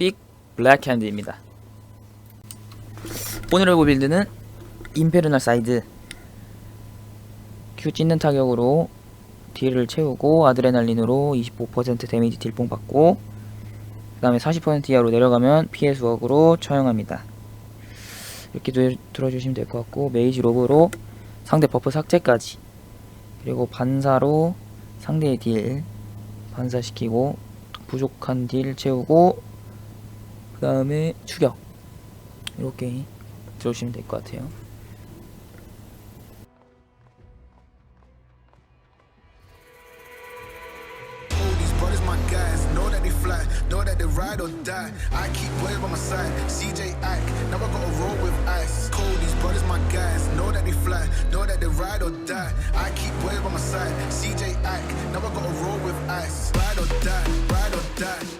빅 블랙핸드입니다. 오늘의 고 빌드는 임페르널 사이드 Q 찢는 타격으로 딜을 채우고 아드레날린으로 25% 데미지 딜뽕 받고 그 다음에 40% 이하로 내려가면 피해 수억으로 처형합니다. 이렇게 들, 들어주시면 될 것 같고 메이지 로브로 상대 버프 삭제까지 그리고 반사로 상대의 딜 반사시키고 부족한 딜 채우고 그 다음에 추격 이렇게 들어주시면 될 것 같아요. Oh, ride or die,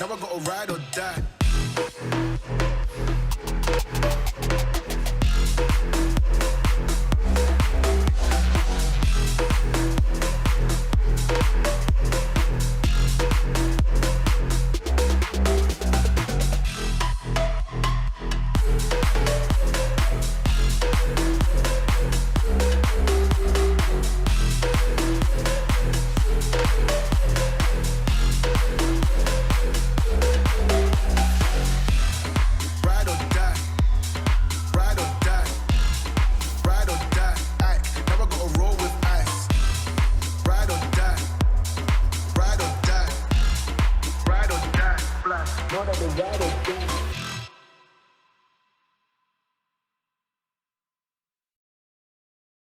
now I gotta ride or die. the right of